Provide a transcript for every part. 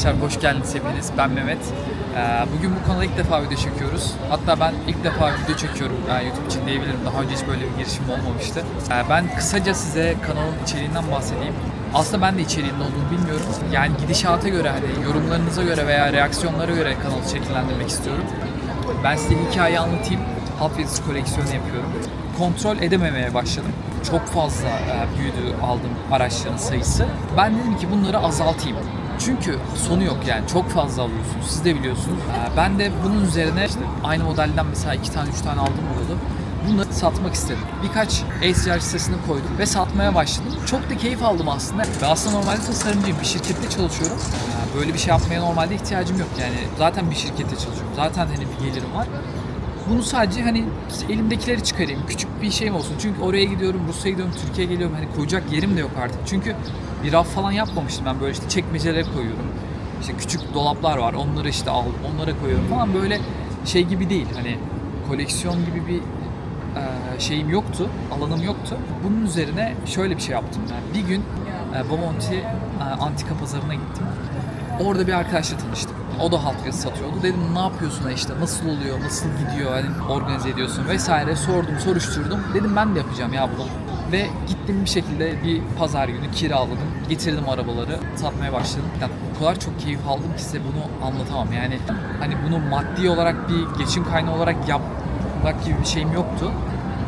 Gençler, hoş geldiniz hepiniz. Ben Mehmet. Ee, Bugün bu kanala ilk defa video çekiyoruz. Hatta ben ilk defa video çekiyorum yani YouTube için diyebilirim. Daha önce hiç böyle bir girişim olmamıştı. Ee, Ben kısaca size kanalın içeriğinden bahsedeyim. Aslında ben de içeriğinin olduğunu bilmiyorum. Yani gidişata göre, hani yorumlarınıza göre veya reaksiyonlara göre kanalı şekillendirmek istiyorum. Ben size hikayeyi anlatayım. Hot Wheels koleksiyonu yapıyorum. Kontrol edememeye başladım. Çok fazla e, büyüdü aldığım araçların sayısı. Ben dedim ki bunları azaltayım. Çünkü sonu yok yani çok fazla alıyorsunuz. Siz de biliyorsunuz. E, Ben de bunun üzerine işte aynı modelden mesela iki tane üç tane aldım oldu. Bunları satmak istedim. Birkaç ACR sitesine koydum ve satmaya başladım. Çok da keyif aldım aslında. Ve aslında normalde tasarımcıyım. Bir şirkette çalışıyorum. E, Böyle bir şey yapmaya normalde ihtiyacım yok. Yani zaten bir şirkette çalışıyorum. Zaten hani bir gelirim var. Bunu sadece hani elimdekileri çıkarayım. Küçük bir şeyim olsun. Çünkü oraya gidiyorum, Rusya'ya gidiyorum, Türkiye'ye geliyorum. Hani koyacak yerim de yok artık. Çünkü bir raf falan yapmamıştım. Ben böyle işte çekmecelere koyuyorum. İşte küçük dolaplar var. Onları işte al, onlara koyuyorum falan. Böyle şey gibi değil. Hani koleksiyon gibi bir e, şeyim yoktu, alanım yoktu. Bunun üzerine şöyle bir şey yaptım. Yani bir gün e, Bomonti e, antika pazarına gittim. Orada bir arkadaşla tanıştım. O da Hot Wheels satıyordu. Dedim ne yapıyorsun işte, nasıl oluyor, nasıl gidiyor, hani organize ediyorsun vesaire. Sordum, soruşturdum. Dedim ben de yapacağım ya bunu. Ve gittim bir şekilde bir pazar günü kiraladım. Getirdim arabaları, satmaya başladım. Yani o kadar çok keyif aldım ki size bunu anlatamam. Yani hani bunu maddi olarak bir geçim kaynağı olarak yapmak gibi bir şeyim yoktu.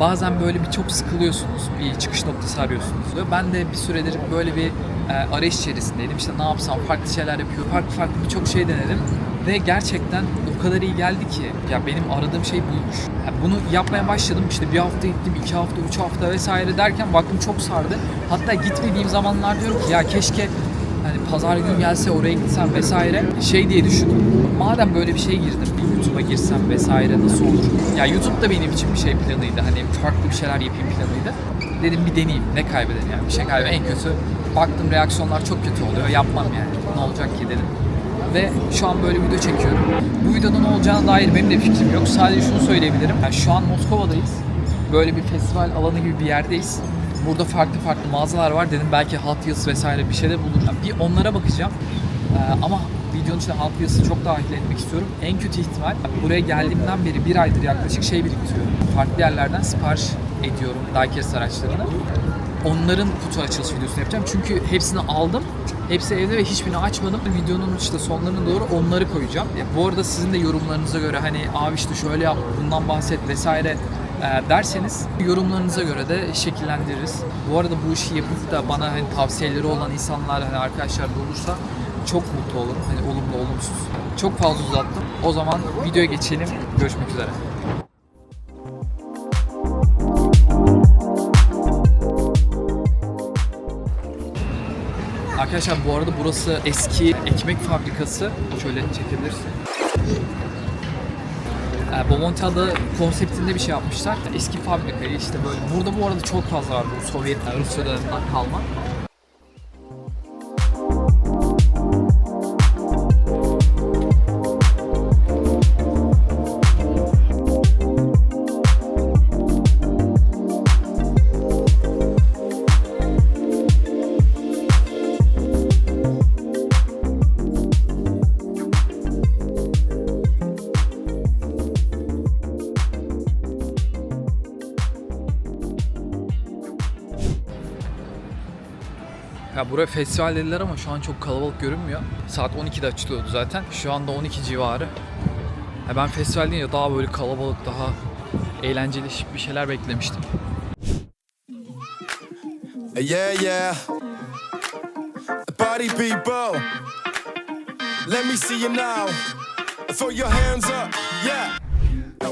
Bazen böyle bir çok sıkılıyorsunuz, bir çıkış noktası arıyorsunuz. Ve ben de bir süredir böyle bir e, arayış içerisindeydim. İşte ne yapsam, farklı şeyler yapıyor, farklı farklı birçok şey denedim. Ve gerçekten o kadar iyi geldi ki ya benim aradığım şey buymuş. Ya bunu yapmaya başladım işte bir hafta gittim, iki hafta, üç hafta vesaire derken baktım çok sardı. Hatta gitmediğim zamanlar diyorum ki ya keşke hani pazar günü gelse oraya gitsem vesaire şey diye düşündüm. Madem böyle bir şeye girdim bir YouTube'a girsem vesaire nasıl olur? Ya YouTube da benim için bir şey planıydı. Hani farklı bir şeyler yapayım planıydı. Dedim bir deneyeyim. Ne kaybederim yani? Bir şey kaybederim. En kötü baktım reaksiyonlar çok kötü oluyor. Yapmam yani. Ne olacak ki dedim. Ve şu an böyle video çekiyorum. Bu videoda ne olacağına dair benim de fikrim yok. Sadece şunu söyleyebilirim. Yani şu an Moskova'dayız. Böyle bir festival alanı gibi bir yerdeyiz. Burada farklı farklı mağazalar var. Dedim belki Hot Wheels vesaire bir şeyler bulurum. Bir onlara bakacağım. Ee, ama videonun içine Hot Wheels'ı çok dahil etmek istiyorum. En kötü ihtimal buraya geldiğimden beri bir aydır yaklaşık şey biriktiriyorum. Farklı yerlerden sipariş ediyorum diecast araçlarını. Onların kutu açılış videosunu yapacağım. Çünkü hepsini aldım. Hepsi evde ve hiçbirini açmadım. Videonun işte sonlarına doğru onları koyacağım. Ya, bu arada sizin de yorumlarınıza göre hani abi işte şöyle yap, bundan bahset vesaire e, derseniz yorumlarınıza göre de şekillendiririz. Bu arada bu işi yapıp da bana hani tavsiyeleri olan insanlar hani arkadaşlar da olursa çok mutlu olurum. Hani olumlu olumsuz. Çok fazla uzattım. O zaman videoya geçelim. Görüşmek üzere. Arkadaşlar bu arada burası eski ekmek fabrikası. Şöyle çekebilirsin. E, Bomontia'da konseptinde bir şey yapmışlar. Eski fabrikayı işte böyle. Burada bu arada çok fazla var bu Sovyet Rusya döneminden kalma. Buraya festival dediler ama şu an çok kalabalık görünmüyor. Saat 12'de açılıyordu zaten. Şu anda 12 civarı. Ya ben festival deyince daha böyle kalabalık, daha eğlenceli bir şeyler beklemiştim. Yeah, yeah. Party people, let me see you now. Throw your hands up, yeah.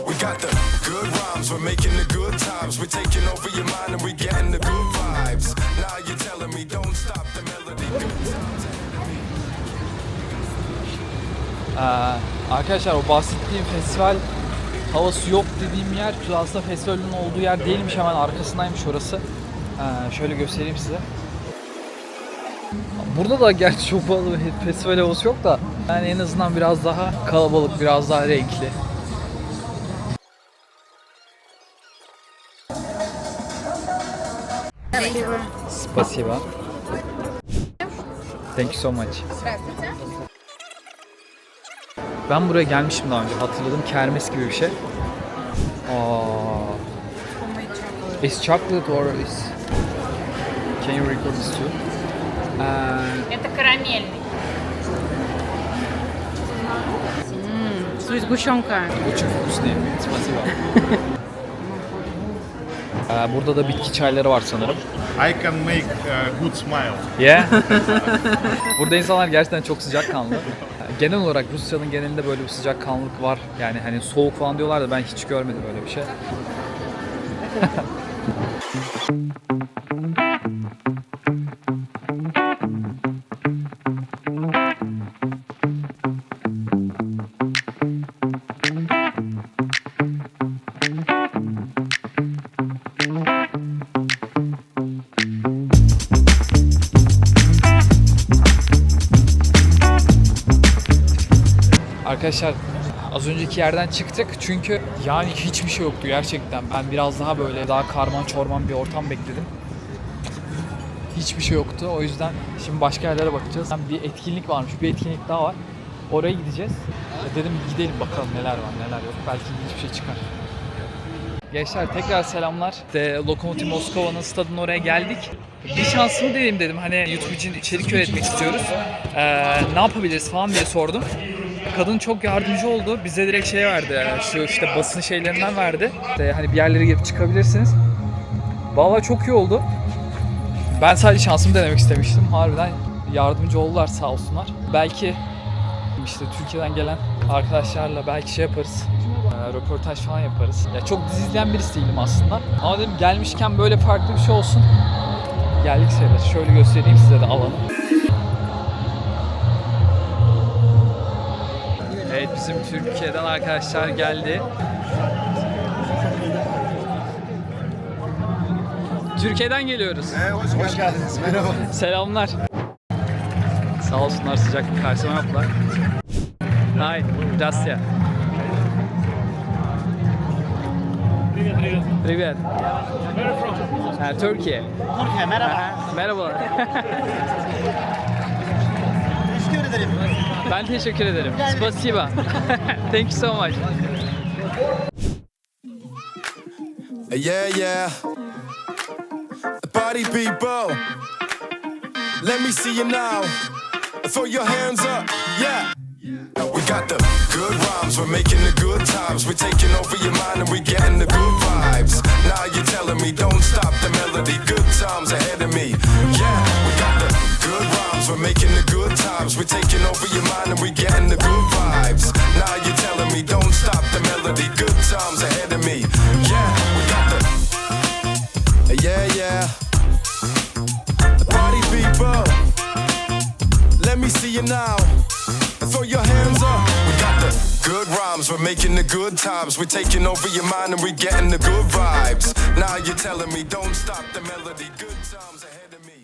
We got the good rhymes, we're making the good times. We're taking over your mind and we're getting the good vibes. Now you're telling me don't stop the melody. Ee, arkadaşlar o bahsettiğim festival havası yok dediğim yer aslında festivalin olduğu yer değilmiş hemen arkasındaymış orası. Ee, şöyle göstereyim size. Burada da gerçi çok festival havası yok da yani en azından biraz daha kalabalık, biraz daha renkli. Спасибо. Thank you so much. Здравствуйте. Ben buraya gelmişim daha önce hatırladım. Kermes gibi bir şey. Aa. Is chocolate or is... Can you record this too? Uh, Это карамельный. Su сгущенка. Очень вкусные. Спасибо. Ee, Burada da bitki çayları var sanırım. I can make a good smile. Yeah. Burada insanlar gerçekten çok sıcakkanlı. Genel olarak Rusya'nın genelinde böyle bir sıcakkanlılık var. Yani hani soğuk falan diyorlar da ben hiç görmedim öyle bir şey. Arkadaşlar az önceki yerden çıktık çünkü yani hiçbir şey yoktu gerçekten. Ben biraz daha böyle daha karman çorman bir ortam bekledim. Hiçbir şey yoktu. O yüzden şimdi başka yerlere bakacağız. Yani bir etkinlik varmış. Bir etkinlik daha var. Oraya gideceğiz. Dedim gidelim bakalım neler var neler yok. Belki ilginç bir şey çıkar. Gençler tekrar selamlar. De Lokomotiv Moskova'nın stadının oraya geldik. Bir şansımı deneyim dedim. Hani YouTube için içerik üretmek istiyoruz. Ee, ne yapabiliriz falan diye sordum. Kadın çok yardımcı oldu. Bize direkt şey verdi. yani Şu işte basın şeylerinden verdi. İşte hani bir yerlere girip çıkabilirsiniz. Vallahi çok iyi oldu. Ben sadece şansımı denemek istemiştim. Harbiden yardımcı oldular sağ olsunlar. Belki işte Türkiye'den gelen arkadaşlarla belki şey yaparız. Ee, röportaj falan yaparız. Ya çok dizi izleyen birisi değilim aslında. Ama dedim gelmişken böyle farklı bir şey olsun. Geldik sayılır. Şöyle göstereyim size de alanı. Evet bizim Türkiye'den arkadaşlar geldi. Türkiye'den geliyoruz. hoş, geldiniz. Merhaba. Selamlar. Sağ olsunlar sıcak bir karşılama yaptılar. Hi, Dasya. Привет. Ha, Türkiye. Türkiye merhaba. Merhabalar. Teşekkür ederim. Ben teşekkür ederim. Spasiba. Thank you so much. Yeah, yeah. Party people, let me see you now. Throw your hands up, yeah. We got the good rhymes, we're making the good times. We're taking over your mind and we're getting the good vibes. Now you're telling me, don't stop the melody. Good times ahead of me, yeah. We got the good rhymes, we're making the good times. We're taking over making the good times. We're taking over your mind and we're getting the good vibes. Now you're telling me, don't stop the melody. Good times ahead of me.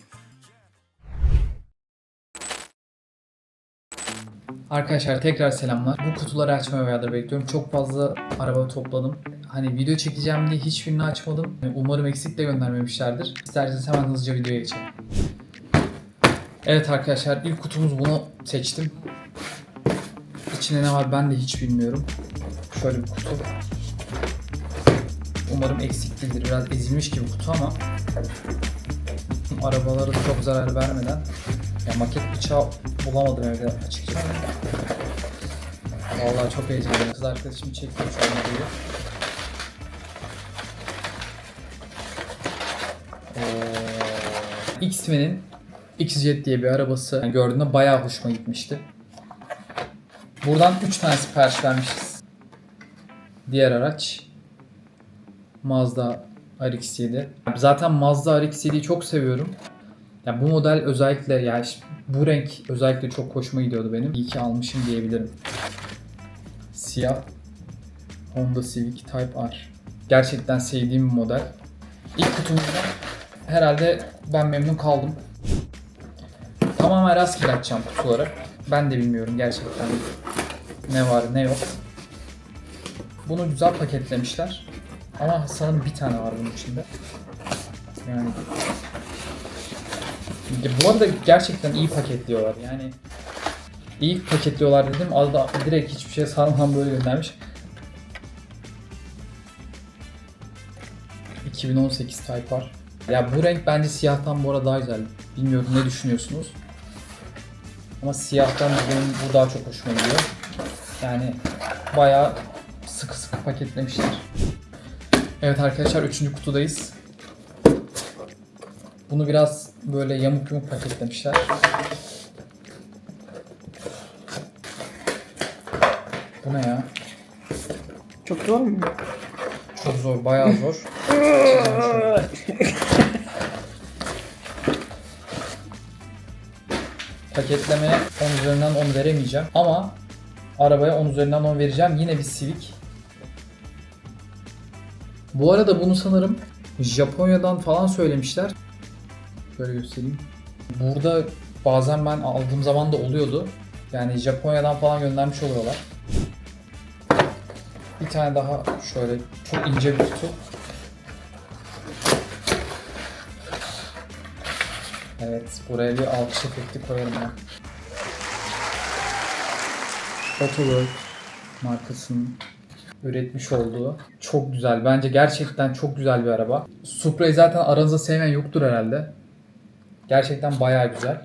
Arkadaşlar tekrar selamlar. Bu kutuları açmaya bayağıdır bekliyorum. Çok fazla araba topladım. Hani video çekeceğim diye hiçbirini açmadım. Umarım eksik de göndermemişlerdir. İsterseniz hemen hızlıca videoya geçelim. Evet arkadaşlar ilk kutumuz bunu seçtim. İçinde ne var ben de hiç bilmiyorum. Şöyle bir kutu. Umarım eksik değildir. Biraz ezilmiş gibi kutu ama arabalara çok zarar vermeden ya maket bıçağı bulamadım evde açıkçası. Vallahi çok heyecanlıyım. Kız arkadaşım çekti şu an videoyu. Ee, X-Men'in X-Jet diye bir arabası yani gördüğümde bayağı hoşuma gitmişti. Buradan 3 tane sipariş vermişiz. Diğer araç Mazda RX-7. Zaten Mazda RX-7'yi çok seviyorum. Ya bu model özellikle yani bu renk özellikle çok hoşuma gidiyordu benim. İyi ki almışım diyebilirim. Siyah Honda Civic Type R. Gerçekten sevdiğim bir model. İlk kutumda herhalde ben memnun kaldım. Tamamen rastgele açacağım kutuları. Ben de bilmiyorum gerçekten ne var ne yok. Bunu güzel paketlemişler. Ama sanırım bir tane var bunun içinde. Yani ya bu arada gerçekten iyi paketliyorlar yani. İyi paketliyorlar dedim. Aldı direkt hiçbir şey sarmadan böyle göndermiş. 2018 Type R. Ya bu renk bence siyahtan bu arada daha güzel. Bilmiyorum ne düşünüyorsunuz. Ama siyahtan benim bu daha çok hoşuma gidiyor. Yani bayağı paketlemişler. Evet arkadaşlar 3. kutudayız. Bunu biraz böyle yamuk yumuk paketlemişler. Bu ne ya? Çok zor mu? Çok zor, bayağı zor. Paketlemeye 10 üzerinden 10 veremeyeceğim ama arabaya 10 üzerinden 10 vereceğim. Yine bir Civic. Bu arada bunu sanırım Japonya'dan falan söylemişler. Şöyle göstereyim. Burada bazen ben aldığım zaman da oluyordu. Yani Japonya'dan falan göndermiş oluyorlar. Bir tane daha şöyle çok ince bir kutu. Evet, buraya bir alkış efekti koyarım ben. Photowork markasının üretmiş olduğu çok güzel. Bence gerçekten çok güzel bir araba. Supra'yı zaten aranızda sevmeyen yoktur herhalde. Gerçekten bayağı güzel.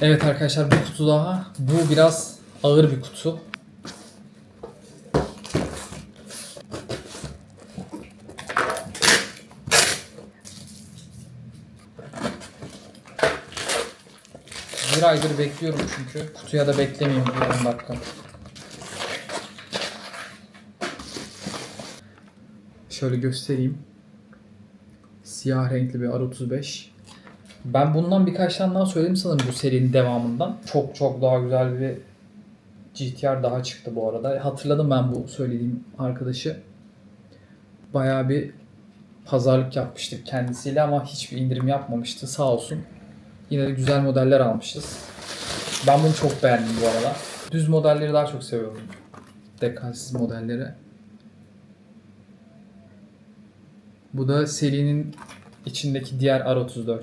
Evet arkadaşlar bir kutu daha. Bu biraz ağır bir kutu. Bir aydır bekliyorum çünkü. Kutuya da beklemeyeyim bir 10 dakika. Şöyle göstereyim. Siyah renkli bir R35. Ben bundan birkaç tane daha söyledim sanırım bu serinin devamından. Çok çok daha güzel bir GTR daha çıktı bu arada. Hatırladım ben bu söylediğim arkadaşı. Bayağı bir pazarlık yapmıştık kendisiyle ama hiçbir indirim yapmamıştı sağ olsun. Yine de güzel modeller almışız. Ben bunu çok beğendim bu arada. Düz modelleri daha çok seviyorum. Dekalsiz modelleri. Bu da serinin içindeki diğer R34.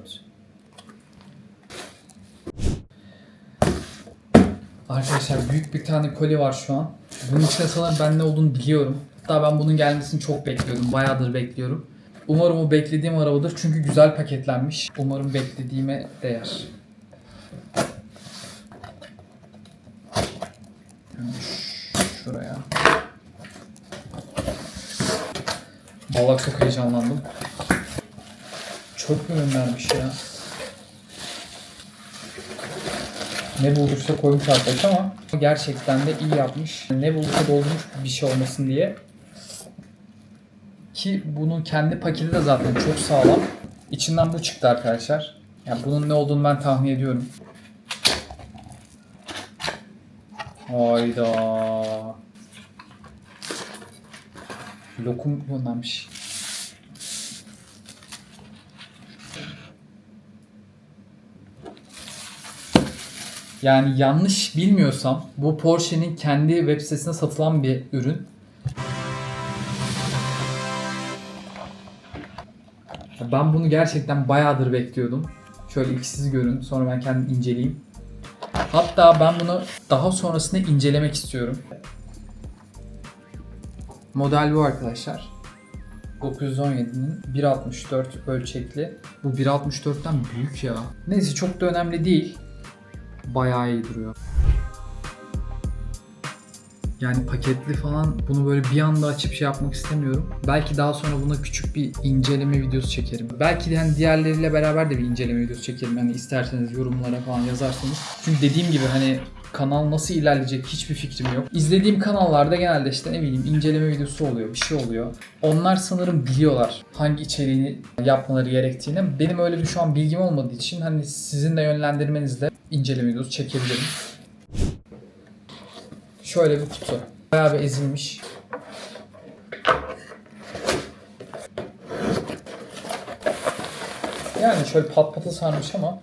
Arkadaşlar büyük bir tane koli var şu an. Bunun içinde sanırım ben ne olduğunu biliyorum. Hatta ben bunun gelmesini çok bekliyordum. Bayağıdır bekliyorum. Umarım o beklediğim arabadır çünkü güzel paketlenmiş. Umarım beklediğime değer. Şuraya. Vallahi çok heyecanlandım. Çok mu göndermiş ya? Ne bulduysa koymuş arkadaş ama gerçekten de iyi yapmış. Ne bulduysa doldurmuş bir şey olmasın diye. Ki bunun kendi paketi de zaten çok sağlam. İçinden bu çıktı arkadaşlar. Yani bunun ne olduğunu ben tahmin ediyorum. Hayda. Lokum göndermiş. Yani yanlış bilmiyorsam bu Porsche'nin kendi web sitesine satılan bir ürün. Ben bunu gerçekten bayağıdır bekliyordum. Şöyle ilk siz görün sonra ben kendim inceleyeyim. Hatta ben bunu daha sonrasında incelemek istiyorum. Model bu arkadaşlar. 917'nin 1.64 ölçekli. Bu 1.64'ten büyük ya. Neyse çok da önemli değil. Bayağı iyi duruyor. Yani paketli falan bunu böyle bir anda açıp şey yapmak istemiyorum. Belki daha sonra buna küçük bir inceleme videosu çekerim. Belki de hani diğerleriyle beraber de bir inceleme videosu çekerim. Hani isterseniz yorumlara falan yazarsanız. Çünkü dediğim gibi hani kanal nasıl ilerleyecek hiçbir fikrim yok. İzlediğim kanallarda genelde işte ne bileyim inceleme videosu oluyor, bir şey oluyor. Onlar sanırım biliyorlar hangi içeriğini yapmaları gerektiğini. Benim öyle bir şu an bilgim olmadığı için hani sizin de yönlendirmenizle inceleme videosu çekebilirim. Şöyle bir kutu. Bayağı bir ezilmiş. Yani şöyle pat patı sarmış ama.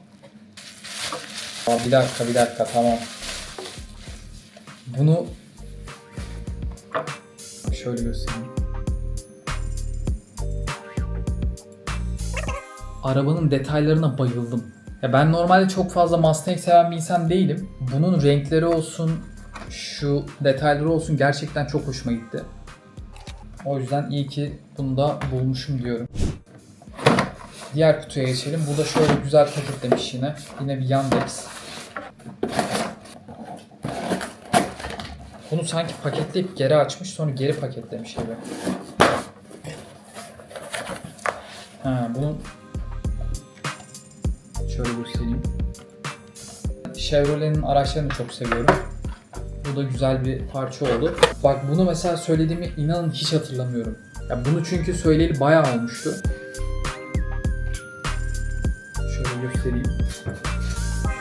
Aa, bir dakika bir dakika tamam. Bunu şöyle göstereyim. Arabanın detaylarına bayıldım. Ya ben normalde çok fazla Mustang seven bir insan değilim. Bunun renkleri olsun, şu detayları olsun gerçekten çok hoşuma gitti. O yüzden iyi ki bunu da bulmuşum diyorum. Diğer kutuya geçelim. Bu da şöyle güzel paketlemiş yine. Yine bir Yandex. Bunu sanki paketleyip geri açmış sonra geri paketlemiş gibi. Ha, bunun şöyle göstereyim. Chevrolet'in araçlarını çok seviyorum. Bu da güzel bir parça oldu. Bak bunu mesela söylediğimi inanın hiç hatırlamıyorum. Ya bunu çünkü söyleyeli bayağı olmuştu. Şöyle göstereyim.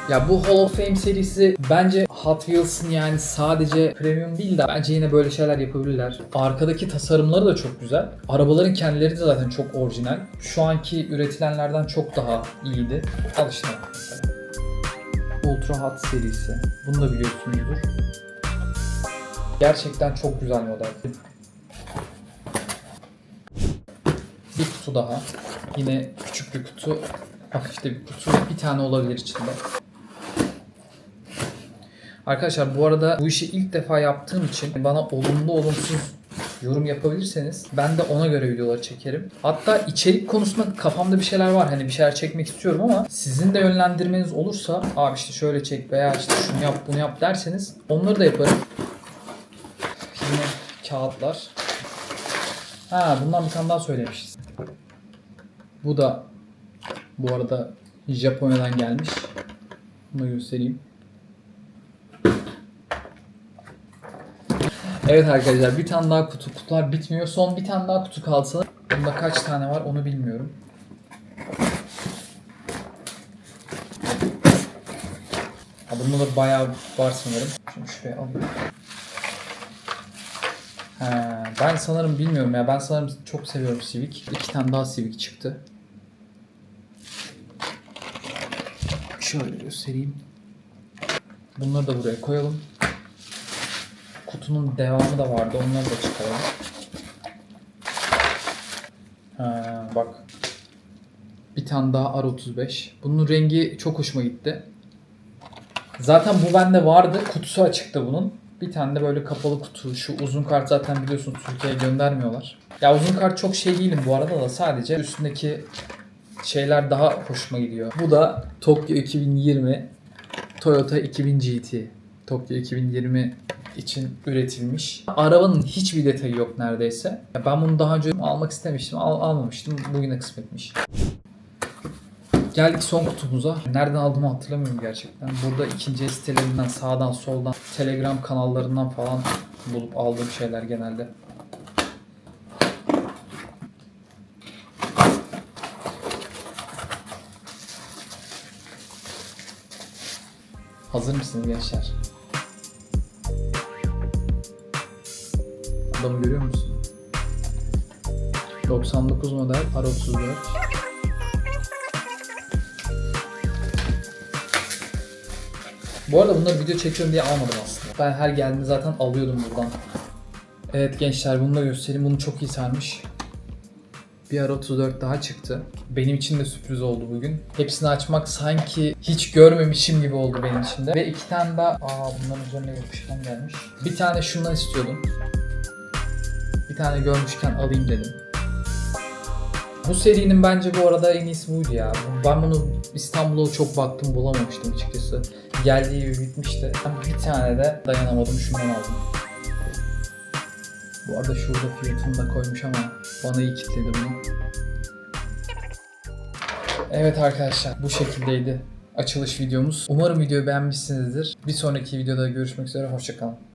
Ya bu Hall of Fame serisi bence Hot Wheels'ın yani sadece premium değil de bence yine böyle şeyler yapabilirler. Arkadaki tasarımları da çok güzel. Arabaların kendileri de zaten çok orijinal. Şu anki üretilenlerden çok daha iyiydi. Al işte. Ultra Hot serisi. Bunu da biliyorsunuzdur. Gerçekten çok güzel model. Bir kutu daha. Yine küçük bir kutu. Hafif de bir kutu. Bir tane olabilir içinde. Arkadaşlar bu arada bu işi ilk defa yaptığım için bana olumlu olumsuz yorum yapabilirseniz ben de ona göre videolar çekerim. Hatta içerik konusunda kafamda bir şeyler var. Hani bir şeyler çekmek istiyorum ama sizin de yönlendirmeniz olursa abi işte şöyle çek veya işte şunu yap bunu yap derseniz onları da yaparım. Yine kağıtlar. Ha bundan bir tane daha söylemişiz. Bu da bu arada Japonya'dan gelmiş. Bunu göstereyim. Evet arkadaşlar bir tane daha kutu. Kutular bitmiyor. Son bir tane daha kutu kalsa. Bunda kaç tane var onu bilmiyorum. Ha, bunda da bayağı var sanırım. Şimdi şuraya alayım. Ha, ben sanırım bilmiyorum ya. Ben sanırım çok seviyorum Civic. İki tane daha Civic çıktı. Şöyle göstereyim. Bunları da buraya koyalım. Kutunun devamı da vardı. Onları da çıkaralım. Ha, bak. Bir tane daha R35. Bunun rengi çok hoşuma gitti. Zaten bu bende vardı. Kutusu açıktı bunun. Bir tane de böyle kapalı kutu. Şu uzun kart zaten biliyorsun Türkiye'ye göndermiyorlar. Ya uzun kart çok şey değilim bu arada da sadece üstündeki şeyler daha hoşuma gidiyor. Bu da Tokyo 2020 Toyota 2000 GT. Tokyo 2020 için üretilmiş. Arabanın hiçbir detayı yok neredeyse. Ben bunu daha önce almak istemiştim, al- almamıştım. Bugüne kısmetmiş. Geldik son kutumuza. Nereden aldığımı hatırlamıyorum gerçekten. Burada ikinci el sitelerinden, sağdan, soldan, Telegram kanallarından falan bulup aldığım şeyler genelde. Hazır mısınız gençler? Adamı görüyor musun? 99 model R34. Bu arada bunları video çekiyorum diye almadım aslında. Ben her geldiğimde zaten alıyordum buradan. Evet gençler bunu da göstereyim. Bunu çok iyi sarmış. Bir R34 daha çıktı. Benim için de sürpriz oldu bugün. Hepsini açmak sanki hiç görmemişim gibi oldu benim için de. Ve iki tane daha, aa bunların üzerine yapışkan gelmiş. Bir tane şundan istiyordum. Bir tane görmüşken alayım dedim. Bu serinin bence bu arada en iyisi buydu ya. Ben bunu İstanbul'a çok baktım bulamamıştım açıkçası. Geldiği gibi bitmişti. Bir tane de dayanamadım şundan aldım. Bu arada şurada fiyatını da koymuş ama bana iyi kitledi bunu. Evet arkadaşlar bu şekildeydi açılış videomuz. Umarım videoyu beğenmişsinizdir. Bir sonraki videoda görüşmek üzere. Hoşçakalın.